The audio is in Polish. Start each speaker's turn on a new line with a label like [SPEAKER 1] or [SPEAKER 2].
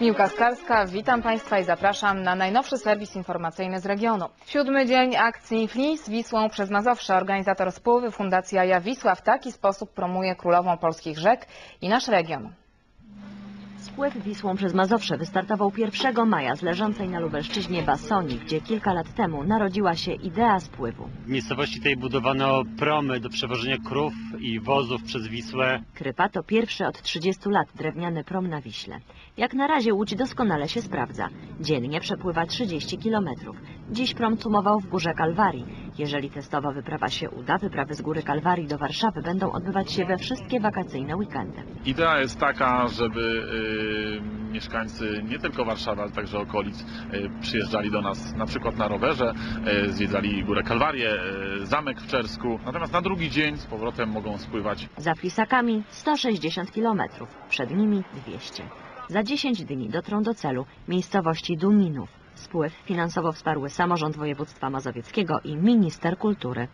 [SPEAKER 1] Miłka Skalska, witam Państwa i zapraszam na najnowszy serwis informacyjny z regionu. Siódmy dzień akcji Flis Wisłą przez Mazowsze. Organizator spływy Fundacja Ja Wisła w taki sposób promuje królową polskich rzek i nasz region.
[SPEAKER 2] Spływ Wisłą przez Mazowsze wystartował 1 maja z leżącej na Lubelszczyźnie Basonii, gdzie kilka lat temu narodziła się idea spływu.
[SPEAKER 3] W miejscowości tej budowano promy do przewożenia krów i wozów przez Wisłę.
[SPEAKER 2] Krypa to pierwszy od 30 lat drewniany prom na Wiśle. Jak na razie Łódź doskonale się sprawdza. Dziennie przepływa 30 kilometrów. Dziś prom cumował w Górze Kalwarii. Jeżeli testowa wyprawa się uda, wyprawy z Góry Kalwarii do Warszawy będą odbywać się we wszystkie wakacyjne weekendy.
[SPEAKER 4] Idea jest taka, żeby y, mieszkańcy nie tylko Warszawy, ale także okolic y, przyjeżdżali do nas na przykład na rowerze, y, zwiedzali Górę Kalwarię, y, Zamek w Czersku. Natomiast na drugi dzień z powrotem mogą spływać
[SPEAKER 2] Za Flisakami 160 kilometrów, przed nimi 200. Za 10 dni dotrą do celu miejscowości Duninów. Spływ finansowo wsparły samorząd województwa mazowieckiego i minister kultury.